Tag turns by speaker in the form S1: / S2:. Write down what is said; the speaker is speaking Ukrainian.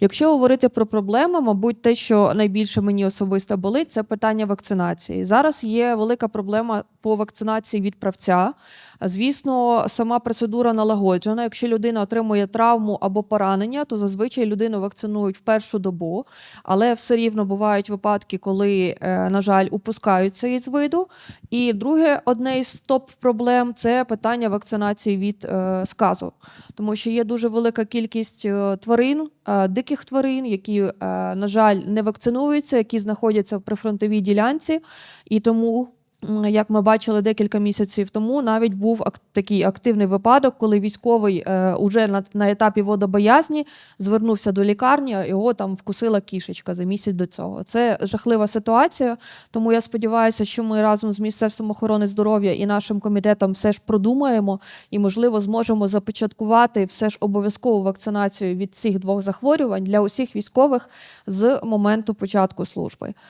S1: Якщо говорити про проблеми, мабуть, те, що найбільше мені особисто болить, це питання вакцинації. Зараз є велика проблема по вакцинації від правця. Звісно, сама процедура налагоджена. Якщо людина отримує травму або поранення, то зазвичай людину вакцинують в першу добу, але все рівно бувають випадки, коли, е, на жаль, упускаються із виду. І друге, одне із топ-проблем це питання вакцинації від е, сказу, тому що є дуже велика кількість е, тварин, е, диких тварин, які, е, на жаль, не вакцинуються, які знаходяться в прифронтовій ділянці, і тому. Як ми бачили декілька місяців тому, навіть був такий активний випадок, коли військовий е, уже на, на етапі водобоязні звернувся до лікарні, а його там вкусила кішечка за місяць до цього. Це жахлива ситуація. Тому я сподіваюся, що ми разом з Міністерством охорони здоров'я і нашим комітетом все ж продумаємо і, можливо, зможемо започаткувати все ж обов'язкову вакцинацію від цих двох захворювань для усіх військових з моменту початку служби.